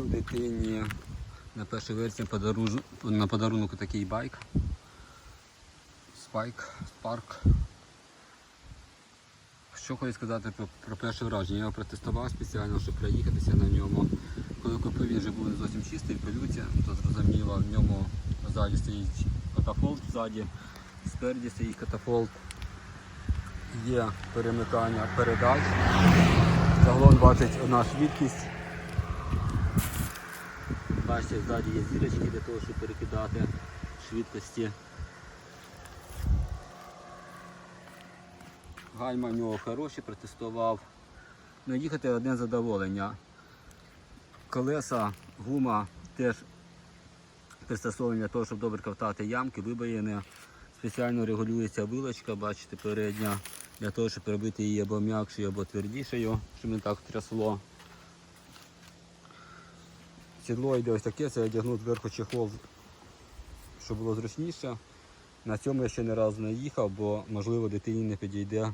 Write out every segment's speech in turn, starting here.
Купив дитині на перший версії подарунок, на подарунок такий байк. Спайк, спарк. Що хочу сказати про, про перше враження. Я його протестував спеціально, щоб проїхатися на ньому. Коли купив, він вже був не зовсім чистий, пилюця, то зрозуміло, в ньому ззаді стоїть катафолт, ззаді, спереді стоїть катафолт. Є перемикання передач. Загалом 21 швидкість. Бачите, ззаді є зірочки для того, щоб перекидати швидкості. Гальма в нього хороші, протестував. Ну, їхати одне задоволення. Колеса, гума теж пристосовані для того, щоб добре ковтати ямки, вибоїни. Спеціально регулюється вилочка, бачите, передня, для того, щоб робити її або м'якшою, або твердішою, щоб не так трясло. Сідло йде ось таке, це я одягнув зверху чехол, щоб було зручніше. На цьому я ще не разу не їхав, бо можливо дитині не підійде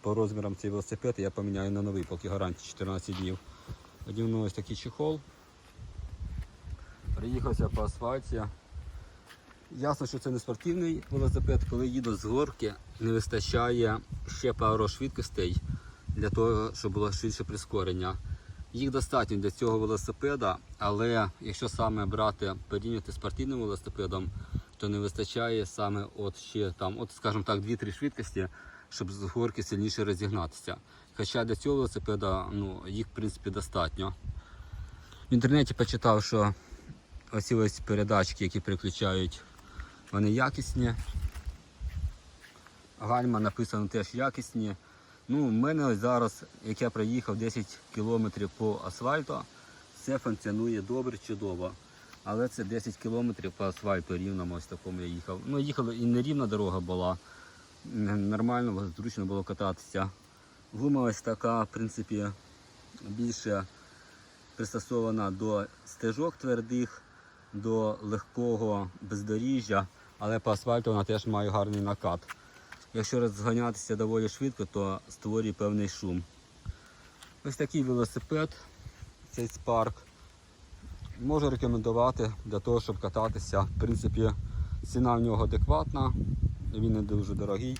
по розмірам цей велосипед, я поміняю на новий, поки гарантія 14 днів. Одягнув ось такий чехол. Приїхався по асфальті. Ясно, що це не спортивний велосипед, коли їду з горки, не вистачає ще пару швидкостей для того, щоб було швидше прискорення. Їх достатньо для цього велосипеда, але якщо саме брати порівняти з спортивним велосипедом, то не вистачає саме от ще там, от скажімо так, 2-3 швидкості, щоб з горки сильніше розігнатися. Хоча для цього велосипеда ну, їх в принципі достатньо. В інтернеті почитав, що оці ось передачки, які переключають, вони якісні. Гальма написано теж якісні. Ну, у мене зараз, як я проїхав 10 кілометрів по асфальту, все функціонує добре, чудово. Але це 10 кілометрів по асфальту рівному ось такому я їхав. Ну, їхала і не рівна дорога була. Нормально, зручно було кататися. Гума ось така, в принципі, більше пристосована до стежок твердих, до легкого бездоріжжя, але по асфальту вона теж має гарний накат. Якщо розганятися доволі швидко, то створює певний шум. Ось такий велосипед, цей спарк. Можу рекомендувати для того, щоб кататися. В принципі, ціна в нього адекватна, він не дуже дорогий.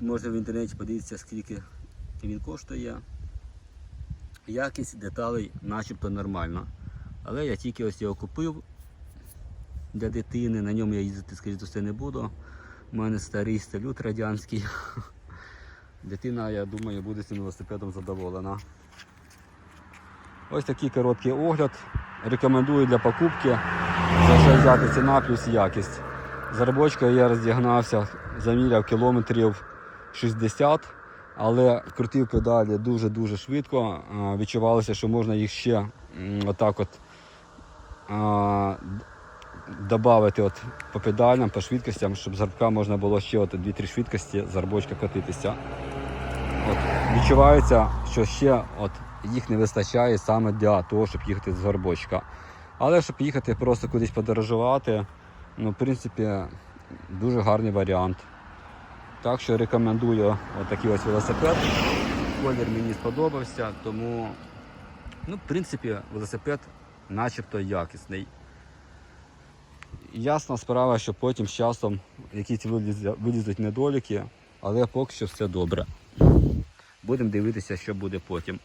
Можна в інтернеті подивитися, скільки він коштує. Якість деталей начебто нормальна. Але я тільки ось його купив для дитини, на ньому я їздити, скоріше все, не буду. У мене старий сталют радянський. Дитина, я думаю, буде цим велосипедом задоволена. Ось такий короткий огляд. Рекомендую для покупки. Це вже взяти ціна плюс якість. З робочкою я роздягнався, заміряв кілометрів 60, але крутив педалі дуже-дуже швидко. Відчувалося, що можна їх ще отак от додати от по педалям, по швидкостям, щоб з горбка можна було ще от 2-3 швидкості з горбочка катитися. От, відчувається, що ще от їх не вистачає саме для того, щоб їхати з горбочка. Але щоб їхати просто кудись подорожувати, ну, в принципі, дуже гарний варіант. Так що рекомендую отакий ось велосипед. Колір мені сподобався, тому, ну, в принципі, велосипед начебто якісний. Ясна справа, що потім з часом якісь вилізуть недоліки, але поки що все добре. Будемо дивитися, що буде потім.